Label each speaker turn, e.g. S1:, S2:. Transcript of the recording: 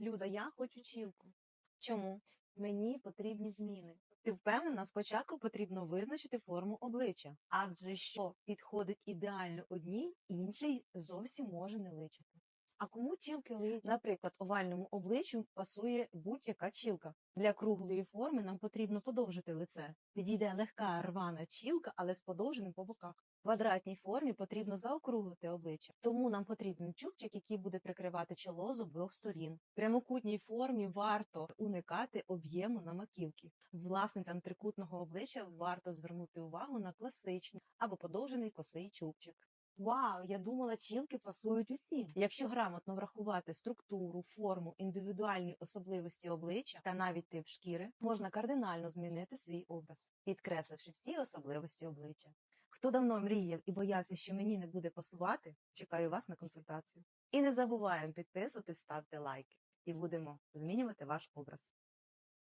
S1: Люда, я хочу чілку.
S2: Чому?
S1: Мені потрібні зміни. Ти впевнена, спочатку потрібно визначити форму обличчя, адже що підходить ідеально одній, інший зовсім може не личити.
S2: А кому чілки личать?
S1: Наприклад, овальному обличчю пасує будь-яка чілка. Для круглої форми нам потрібно подовжити лице. Підійде легка рвана чілка, але з подовженим по боках. Квадратній формі потрібно заокруглити обличчя, тому нам потрібен чубчик, який буде прикривати чоло з обох сторін. В прямокутній формі варто уникати об'єму на маківки. Власницям трикутного обличчя варто звернути увагу на класичний або подовжений косий чубчик.
S2: Вау, я думала, чілки пасують усім.
S1: Якщо грамотно врахувати структуру, форму, індивідуальні особливості обличчя та навіть тип шкіри, можна кардинально змінити свій образ, підкресливши всі особливості обличчя. Хто давно мріяв і боявся, що мені не буде пасувати, чекаю вас на консультацію. І не забуваємо підписувати, ставте лайки, і будемо змінювати ваш образ.